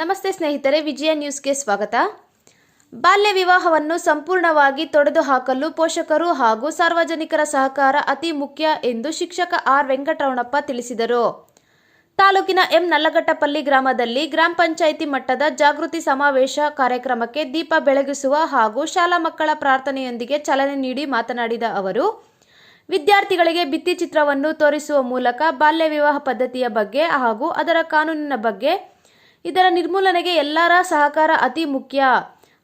ನಮಸ್ತೆ ಸ್ನೇಹಿತರೆ, ವಿಜಯ ನ್ಯೂಸ್ಗೆ ಸ್ವಾಗತ. ಬಾಲ್ಯ ವಿವಾಹವನ್ನು ಸಂಪೂರ್ಣವಾಗಿ ತೊಡೆದು ಹಾಕಲು ಪೋಷಕರು ಹಾಗೂ ಸಾರ್ವಜನಿಕರ ಸಹಕಾರ ಅತಿ ಮುಖ್ಯ ಎಂದು ಶಿಕ್ಷಕ ಆರ್ ವೆಂಕಟರಮಣಪ್ಪ ತಿಳಿಸಿದರು. ತಾಲೂಕಿನ ಎಂ ನಲ್ಲಗಟ್ಟಪಲ್ಲಿ ಗ್ರಾಮದಲ್ಲಿ ಗ್ರಾಮ ಪಂಚಾಯಿತಿ ಮಟ್ಟದ ಜಾಗೃತಿ ಸಮಾವೇಶ ಕಾರ್ಯಕ್ರಮಕ್ಕೆ ದೀಪ ಬೆಳಗಿಸುವ ಹಾಗೂ ಶಾಲಾ ಮಕ್ಕಳ ಪ್ರಾರ್ಥನೆಯೊಂದಿಗೆ ಚಾಲನೆ ನೀಡಿ ಮಾತನಾಡಿದ ಅವರು, ವಿದ್ಯಾರ್ಥಿಗಳಿಗೆ ಭಿತ್ತಿಚಿತ್ರವನ್ನು ತೋರಿಸುವ ಮೂಲಕ ಬಾಲ್ಯ ವಿವಾಹ ಪದ್ಧತಿಯ ಬಗ್ಗೆ ಹಾಗೂ ಅದರ ಕಾನೂನಿನ ಬಗ್ಗೆ ಇದರ ನಿರ್ಮೂಲನೆಗೆ ಎಲ್ಲರ ಸಹಕಾರ ಅತಿ ಮುಖ್ಯ.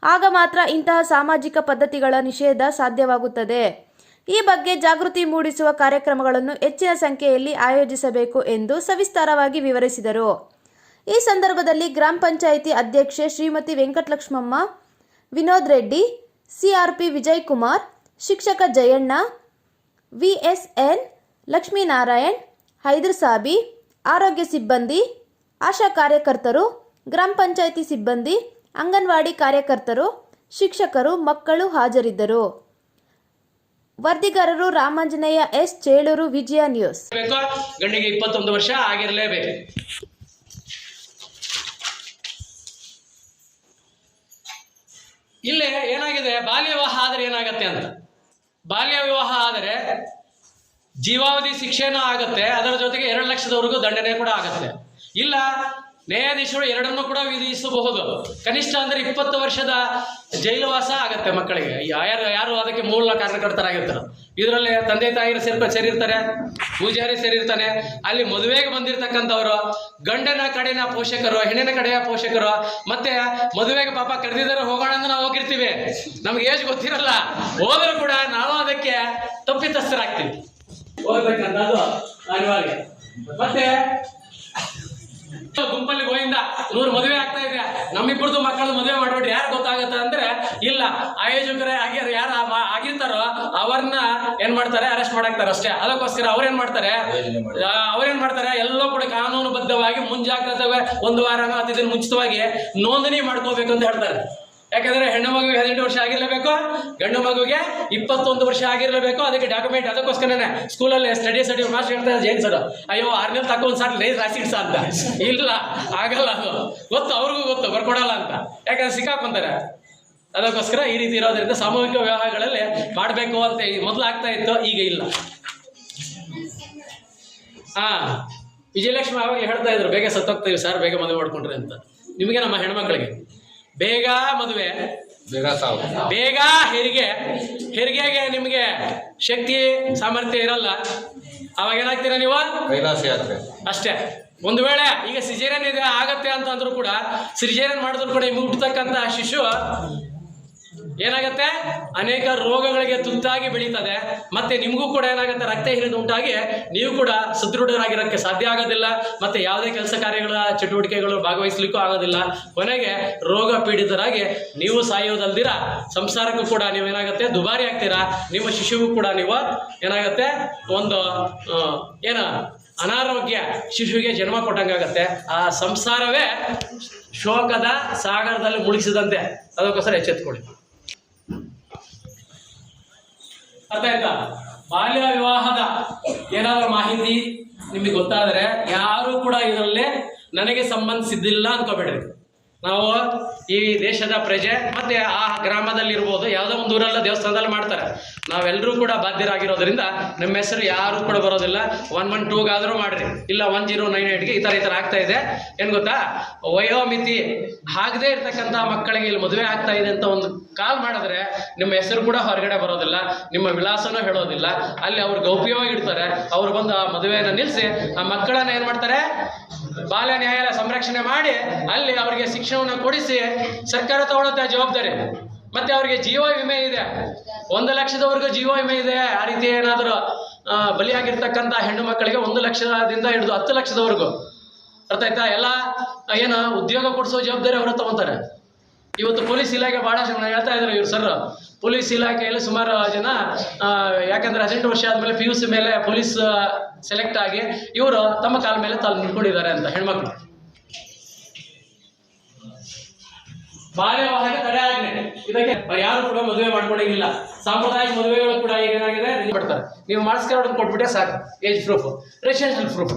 ಆಗ ಮಾತ್ರ ಇಂತಹ ಸಾಮಾಜಿಕ ಪದ್ಧತಿಗಳ ನಿಷೇಧ ಸಾಧ್ಯವಾಗುತ್ತದೆ. ಈ ಬಗ್ಗೆ ಜಾಗೃತಿ ಮೂಡಿಸುವ ಕಾರ್ಯಕ್ರಮಗಳನ್ನು ಹೆಚ್ಚಿನ ಸಂಖ್ಯೆಯಲ್ಲಿ ಆಯೋಜಿಸಬೇಕು ಎಂದು ಸವಿಸ್ತಾರವಾಗಿ ವಿವರಿಸಿದರು. ಈ ಸಂದರ್ಭದಲ್ಲಿ ಗ್ರಾಮ ಪಂಚಾಯಿತಿ ಅಧ್ಯಕ್ಷೆ ಶ್ರೀಮತಿ ವೆಂಕಟಲಕ್ಷ್ಮಮ್ಮ, ವಿನೋದ್ ರೆಡ್ಡಿ, ಸಿಆರ್ಪಿ ವಿಜಯ್ ಕುಮಾರ್ ಶಿಕ್ಷಕ ಜಯಣ್ಣ, ವಿಎಸ್ಎನ್ ಲಕ್ಷ್ಮೀನಾರಾಯಣ್, ಹೈದರ್ ಸಾಬಿ, ಆರೋಗ್ಯ ಸಿಬ್ಬಂದಿ ಆಶಾ ಕಾರ್ಯಕರ್ತರು, ಗ್ರಾಮ ಪಂಚಾಯಿತಿ ಸಿಬ್ಬಂದಿ, ಅಂಗನವಾಡಿ ಕಾರ್ಯಕರ್ತರು, ಶಿಕ್ಷಕರು, ಮಕ್ಕಳು ಹಾಜರಿದ್ದರು. ವರದಿಗಾರರು ರಾಮಾಂಜನೇಯ ಎಸ್. ಚೇಳೂರು, ವಿಜಯ ನ್ಯೂಸ್. ಗಂಡಿಗೆ ಇಪ್ಪತ್ತೊಂದು ವರ್ಷ ಆಗಿರಲೇಬೇಕು. ಇಲ್ಲಿ ಏನಾಗಿದೆ? ಬಾಲ್ಯ ವಿವಾಹ ಆದರೆ ಏನಾಗತ್ತೆ ಅಂತ. ಬಾಲ್ಯ ವಿವಾಹ ಆದರೆ ಜೀವಾವಧಿ ಶಿಕ್ಷೆನೂ ಆಗತ್ತೆ. ಅದರ ಜೊತೆಗೆ ಎರಡು ಲಕ್ಷದವರೆಗೂ ದಂಡನೆ ಕೂಡ ಆಗತ್ತೆ. ಇಲ್ಲ, ನ್ಯಾಯಾಧೀಶರು ಎರಡನ್ನೂ ಕೂಡ ವಿಧಿಸಬಹುದು. ಕನಿಷ್ಠ ಅಂದ್ರೆ ಇಪ್ಪತ್ತು ವರ್ಷದ ಜೈಲುವಾಸ ಆಗತ್ತೆ ಮಕ್ಕಳಿಗೆ. ಯಾರು ಯಾರು ಅದಕ್ಕೆ ಮೂಲ ಕಾರಣಕರ್ತರಾಗಿರ್ತಾರೆ. ಇದರಲ್ಲಿ ತಂದೆ ತಾಯಿರು ಸೇರ್ಪ ಸೇರಿರ್ತಾರೆ, ಪೂಜಾರಿ ಸೇರಿರ್ತಾನೆ. ಅಲ್ಲಿ ಮದುವೆಗೆ ಬಂದಿರತಕ್ಕಂಥವ್ರು, ಗಂಡನ ಕಡೆನ ಪೋಷಕರು, ಹೆಣ್ಣಿನ ಕಡೆಯ ಪೋಷಕರು, ಮತ್ತೆ ಮದುವೆಗೆ ಪಾಪ ಕರೆದಿದ್ದಾರೆ ಹೋಗೋಣ ಅಂತ ನಾವು ಹೋಗಿರ್ತೀವಿ. ನಮ್ಗೆ ಏಜ್ ಗೊತ್ತಿರಲ್ಲ. ಹೋದರೂ ಕೂಡ ನಾವು ಅದಕ್ಕೆ ತಪ್ಪಿತಸ್ಥರಾಗ್ತೀವಿ. ಹೋಗ್ಬೇಕಂತ ಅನಿವಾರ್ಯ ಮತ್ತೆ ಗುಂಪಲ್ಲಿ ಗೋಯಿಂದ ನೂರು ಮದುವೆ ಆಗ್ತಾ ಇದೆ. ನಮ್ಮಿಬ್ಬರದು ಮಕ್ಕಳು ಮದುವೆ ಮಾಡ್ಬಿಟ್ಟು ಯಾರು ಗೊತ್ತಾಗುತ್ತೆ ಅಂದ್ರೆ ಇಲ್ಲ ಆಯೋಜಕರೇ ಆಗಿರ್ ಯಾರು ಆಗಿರ್ತಾರೋ ಅವ್ರನ್ನ ಏನ್ ಮಾಡ್ತಾರೆ? ಅರೆಸ್ಟ್ ಮಾಡಾಕ್ತಾರೆ ಅಷ್ಟೇ. ಅದಕ್ಕೋಸ್ಕರ ಅವ್ರೇನ್ ಮಾಡ್ತಾರೆ? ಅವ್ರೇನ್ ಮಾಡ್ತಾರೆ. ಎಲ್ಲೋ ಕೂಡ ಕಾನೂನುಬದ್ಧವಾಗಿ ಮುಂಜಾಗ್ರತೆ ಒಂದು ವಾರನೋ ಹತ್ತು ದಿನ ಮುಂಚಿತವಾಗಿ ನೋಂದಣಿ ಮಾಡ್ಕೋಬೇಕು ಅಂತ ಹೇಳ್ತಾರೆ. ಯಾಕಂದ್ರೆ ಹೆಣ್ಣು ಮಗುವಿಗೆ ಹದಿನೆಂಟು ವರ್ಷ ಆಗಿರಲೇಬೇಕು, ಗಂಡು ಮಗುಗೆ ಇಪ್ಪತ್ತೊಂದು ವರ್ಷ ಆಗಿರ್ಲೇಬೇಕು. ಅದಕ್ಕೆ ಡಾಕ್ಯುಮೆಂಟ್ ಅದಕ್ಕೋಸ್ಕರನೇ ಸ್ಕೂಲಲ್ಲಿ ಸ್ಟಡಿ ಸ್ಟಡಿ ಮಾಸ್ಟರ್ ಹೇಳ್ತಾರೆ ಜೈನ್ ಸರ್ ಅಯ್ಯೋ ಆರ್ನೇ ತಕ್ಕ ಒಂದು ಸಾಟ್ ಲೈಸ್ ರಾಸಿಡ್ಸ್ ಅಂತ. ಇಲ್ಲ, ಆಗಲ್ಲ ಅದು. ಗೊತ್ತು, ಅವ್ರಿಗೂ ಗೊತ್ತು, ಬರ್ಕೊಡಲ್ಲ ಅಂತ. ಯಾಕಂದ್ರೆ ಸಿಕ್ಕಾಕೊಂತಾರೆ ಅದಕ್ಕೋಸ್ಕರ ಈ ರೀತಿ ಇರೋದ್ರಿಂದ ಸಾಮೂಹಿಕ ವಿವಾಹಗಳಲ್ಲಿ ಮಾಡಬೇಕು ಅಂತ ಮೊದಲು ಆಗ್ತಾ ಇತ್ತು, ಈಗ ಇಲ್ಲ. ಹಾ, ವಿಜಯಲಕ್ಷ್ಮಿ ಅವಾಗ ಹೇಳ್ತಾ ಇದ್ರು, ಬೇಗ ಸತ್ತೋಗ್ತೀವಿ, ಸರ್ ಬೇಗ ಮದುವೆ ಮಾಡ್ಕೊಂಡ್ರಿ ಅಂತ. ನಿಮಗೆ ನಮ್ಮ ಹೆಣ್ಮಕ್ಳಿಗೆ. ಬೇಗ ಮದುವೆ. ಬೇಗ ಸಾವು. ಬೇಗ ಹೆರಿಗೆ. ಹೆರಿಗೆಗೆ ನಿಮಗೆ ಶಕ್ತಿ ಸಾಮರ್ಥ್ಯ ಇರಲ್ಲ. ಅವಾಗ ಏನಾಗ್ತೀರಾ ನೀವು? ಕೈಲಾಸ ಯಾತ್ರೆ. ಅಷ್ಟೇ. ಒಂದು ವೇಳೆ ಈಗ ಸಿಜೇರಿಯನ್ ಇದೆ ಆಗತ್ತೆ ಅಂತ ಅಂದ್ರೂ ಕೂಡ ಸಿಜೇರಿಯನ್ ಮಾಡಿದ್ರು ಕೂಡ ನಿಮ್ಗೆ ಹುಟ್ಟತಕ್ಕಂತ ಶಿಶು ಏನಾಗತ್ತೆ? ಅನೇಕ ರೋಗಗಳಿಗೆ ತುತ್ತಾಗಿ ಬೆಳೀತದೆ. ಮತ್ತೆ ನಿಮಗೂ ಕೂಡ ಏನಾಗುತ್ತೆ? ರಕ್ತಹೀನತೆ ಉಂಟಾಗಿ ನೀವು ಕೂಡ ಸದೃಢರಾಗಿರೋಕ್ಕೆ ಸಾಧ್ಯ ಆಗೋದಿಲ್ಲ. ಮತ್ತೆ ಯಾವುದೇ ಕೆಲಸ ಕಾರ್ಯಗಳ ಚಟುವಟಿಕೆಗಳು ಭಾಗವಹಿಸ್ಲಿಕ್ಕೂ ಆಗೋದಿಲ್ಲ. ಕೊನೆಗೆ ರೋಗ ಪೀಡಿತರಾಗಿ ನೀವು ಸಾಯೋದಲ್ದಿರ ಸಂಸಾರಕ್ಕೂ ಕೂಡ ನೀವು ಏನಾಗುತ್ತೆ? ದುಬಾರಿ ಆಗ್ತೀರಾ? ನಿಮ್ಮ ಶಿಶುವು ಕೂಡ ನೀವು ಏನಾಗುತ್ತೆ? ಒಂದು ಏನ ಅನಾರೋಗ್ಯ ಶಿಶುವಿಗೆ ಜನ್ಮ ಕೊಟ್ಟಂಗಾಗತ್ತೆ. ಆ ಸಂಸಾರವೇ ಶೋಕದ ಸಾಗರದಲ್ಲಿ ಮುಳುಗಿಸಿದಂತೆ. ಅದಕ್ಕೋಸ್ಕರ ಎಚ್ಚೆತ್ಕೊಳ್ಳಿ. ಅರ್ಥ ಆಯ್ತಾ? ಬಾಲ್ಯ ವಿವಾಹದ ಏನಾದರೂ ಮಾಹಿತಿ ನಿಮಗೆ ಗೊತ್ತಾದರೆ ಯಾರು ಕೂಡ ಇದರಲ್ಲಿ ನನಗೆ ಸಂಬಂಧಿಸಿದ್ದಿಲ್ಲ ಅನ್ಕೋಬೇಡ್ರಿ. ನಾವು ಈ ದೇಶದ ಪ್ರಜೆ ಮತ್ತೆ ಆ ಗ್ರಾಮದಲ್ಲಿ ಇರ್ಬೋದು ಯಾವುದೋ ಒಂದು ಊರಲ್ಲ, ದೇವಸ್ಥಾನದಲ್ಲಿ ಮಾಡ್ತಾರೆ. ನಾವೆಲ್ಲರೂ ಕೂಡ ಬಾಧ್ಯರಾಗಿರೋದ್ರಿಂದ ನಮ್ಮ ಹೆಸರು ಯಾರು ಕೂಡ ಬರೋದಿಲ್ಲ. ಒನ್ ಒನ್ ಟೂಗಾದರೂ ಮಾಡ್ರಿ. ಇಲ್ಲ, ಒನ್ ಜೀರೋ ನೈನ್ ಏಟ್ಗೆ ಈ ಥರ ಈ ಥರ ಆಗ್ತಾ ಇದೆ. ಏನು ಗೊತ್ತಾ? ವಯೋಮಿತಿ ಆಗದೆ ಇರ್ತಕ್ಕಂಥ ಮಕ್ಕಳಿಗೆ ಇಲ್ಲಿ ಮದುವೆ ಆಗ್ತಾ ಇದೆ ಅಂತ ಒಂದು ಕಾಲ್ ಮಾಡಿದ್ರೆ ನಿಮ್ಮ ಹೆಸರು ಕೂಡ ಹೊರಗಡೆ ಬರೋದಿಲ್ಲ. ನಿಮ್ಮ ವಿಳಾಸನೂ ಹೇಳೋದಿಲ್ಲ. ಅಲ್ಲಿ ಅವ್ರು ಗೌಪ್ಯವಾಗಿ ಇಡ್ತಾರೆ. ಅವ್ರು ಬಂದು ಆ ಮದುವೆಯನ್ನು ನಿಲ್ಲಿಸಿ ಆ ಮಕ್ಕಳನ್ನ ಏನು ಮಾಡ್ತಾರೆ? ಬಾಲ್ಯ ನ್ಯಾಯಾಲಯ ಸಂರಕ್ಷಣೆ ಮಾಡಿ ಅಲ್ಲಿ ಅವರಿಗೆ ಶಿಕ್ಷಣವನ್ನು ಕೊಡಿಸಿ ಸರ್ಕಾರ ತಗೊಳುತ್ತೆ ಜವಾಬ್ದಾರಿ. ಮತ್ತೆ ಅವರಿಗೆ ಜೀವ ವಿಮೆ ಇದೆ. ಒಂದು ಲಕ್ಷದವರೆಗೂ ಜೀವ ವಿಮೆ ಇದೆ. ಆ ರೀತಿ ಏನಾದರೂ ಬಲಿಯಾಗಿರ್ತಕ್ಕಂಥ ಹೆಣ್ಣು ಮಕ್ಕಳಿಗೆ ಒಂದು ಲಕ್ಷದಿಂದ ಹಿಡಿದು ಹತ್ತು ಲಕ್ಷದವರೆಗೂ. ಅರ್ಥ ಆಯ್ತಾ? ಎಲ್ಲ, ಏನು, ಉದ್ಯೋಗ ಕೊಡಿಸೋ ಜವಾಬ್ದಾರಿ ಅವರು ತಗೊಂತಾರೆ. ಇವತ್ತು ಪೊಲೀಸ್ ಇಲಾಖೆ ಭಾಳ ಜನ ಹೇಳ್ತಾ ಇದ್ರು ಇವ್ರು ಸರ್ ಪೊಲೀಸ್ ಇಲಾಖೆಯಲ್ಲಿ ಸುಮಾರು ಜನ ಯಾಕಂದ್ರೆ ಹದಿನೆಂಟು ವರ್ಷ ಆದ್ಮೇಲೆ ಪಿ ಯು ಸಿ ಮೇಲೆ ಪೊಲೀಸ್ ಸೆಲೆಕ್ಟ್ ಆಗಿ ಇವರು ತಮ್ಮ ಕಾಲ ಮೇಲೆ ತಾಲ್ ನಿಂತ್ಕೊಂಡಿದ್ದಾರೆ ಅಂತ ಹೆಣ್ಮಕ್ಳು. ಬಾಲ್ಯ ವಾಹನ ತಡೆ ಆಜ್ಞೆ. ಇದಕ್ಕೆ ಯಾರು ಕೂಡ ಮದುವೆ ಮಾಡ್ಕೊಂಡಿಲ್ಲ. ಸಾಂಪ್ರದಾಯಿಕ ಮದುವೆಗಳು ಕೂಡ ಏನಾಗಿದೆ? ನೀವು ಮಾಡಿಸ್ಕೊಂಡು ಕೊಟ್ಬಿಟ್ಟೆ ಸಾಕು. ಏಜ್ ಪ್ರೂಫ್ ರೆಸಿಡೆನ್ಷಿಯಲ್ ಪ್ರೂಫ್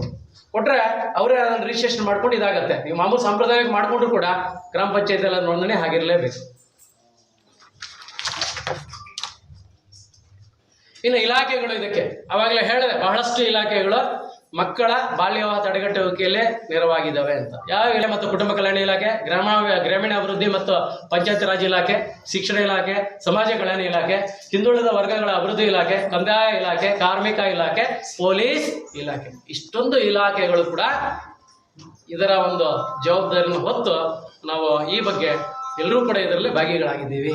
ಕೊಟ್ರೆ ಅವರೇ ಅದನ್ನು ರಿಜಿಸ್ಟ್ರೇಷನ್ ಮಾಡ್ಕೊಂಡು ಇದಾಗತ್ತೆ. ನೀವು ಮಾಮೂಲು ಸಾಂಪ್ರದಾಯಿಕ ಮಾಡ್ಕೊಂಡ್ರು ಕೂಡ ಗ್ರಾಮ ಪಂಚಾಯತ್ ಎಲ್ಲ ನೋಂದಣಿ ಆಗಿರಲೇಬೇಕು. ಇನ್ನು ಇಲಾಖೆಗಳು ಇದಕ್ಕೆ, ಅವಾಗಲೇ ಹೇಳಿದೆ, ಬಹಳಷ್ಟು ಇಲಾಖೆಗಳು ಮಕ್ಕಳ ಬಾಲ್ಯವಾಹ ತಡೆಗಟ್ಟುವಿಕೆಯಲ್ಲಿ ನೆರವಾಗಿದ್ದಾವೆ ಅಂತ. ಯಾವ ಇಲಾಖೆ ಮತ್ತು ಕುಟುಂಬ ಕಲ್ಯಾಣ ಇಲಾಖೆ, ಗ್ರಾಮ, ಗ್ರಾಮೀಣ ಅಭಿವೃದ್ಧಿ ಮತ್ತು ಪಂಚಾಯತ್ ರಾಜ್ ಇಲಾಖೆ, ಶಿಕ್ಷಣ ಇಲಾಖೆ, ಸಮಾಜ ಕಲ್ಯಾಣ ಇಲಾಖೆ, ಹಿಂದುಳಿದ ವರ್ಗಗಳ ಅಭಿವೃದ್ಧಿ ಇಲಾಖೆ, ಕಂದಾಯ ಇಲಾಖೆ, ಕಾರ್ಮಿಕ ಇಲಾಖೆ, ಪೊಲೀಸ್ ಇಲಾಖೆ. ಇಷ್ಟೊಂದು ಇಲಾಖೆಗಳು ಕೂಡ ಇದರ ಒಂದು ಜವಾಬ್ದಾರಿಯನ್ನು ಹೊತ್ತು ನಾವು ಈ ಬಗ್ಗೆ ಎಲ್ಲರೂ ಕೂಡ ಇದರಲ್ಲಿ ಭಾಗಿಗಳಾಗಿದ್ದೀವಿ.